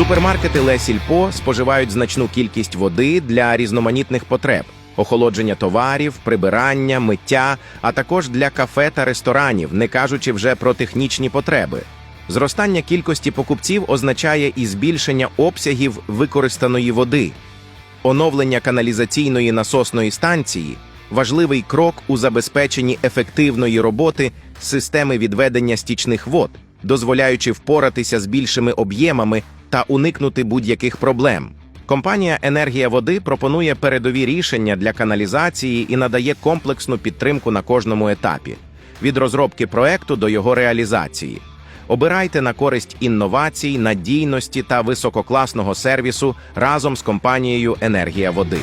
Супермаркети Лесільпо споживають значну кількість води для різноманітних потреб: охолодження товарів, прибирання, миття, а також для кафе та ресторанів, не кажучи вже про технічні потреби. Зростання кількості покупців означає і збільшення обсягів використаної води. Оновлення каналізаційної насосної станції важливий крок у забезпеченні ефективної роботи системи відведення стічних вод, дозволяючи впоратися з більшими об'ємами та уникнути будь-яких проблем. Компанія Енергія води пропонує передові рішення для каналізації і надає комплексну підтримку на кожному етапі від розробки проекту до його реалізації. Обирайте на користь інновацій, надійності та висококласного сервісу разом з компанією Енергія води.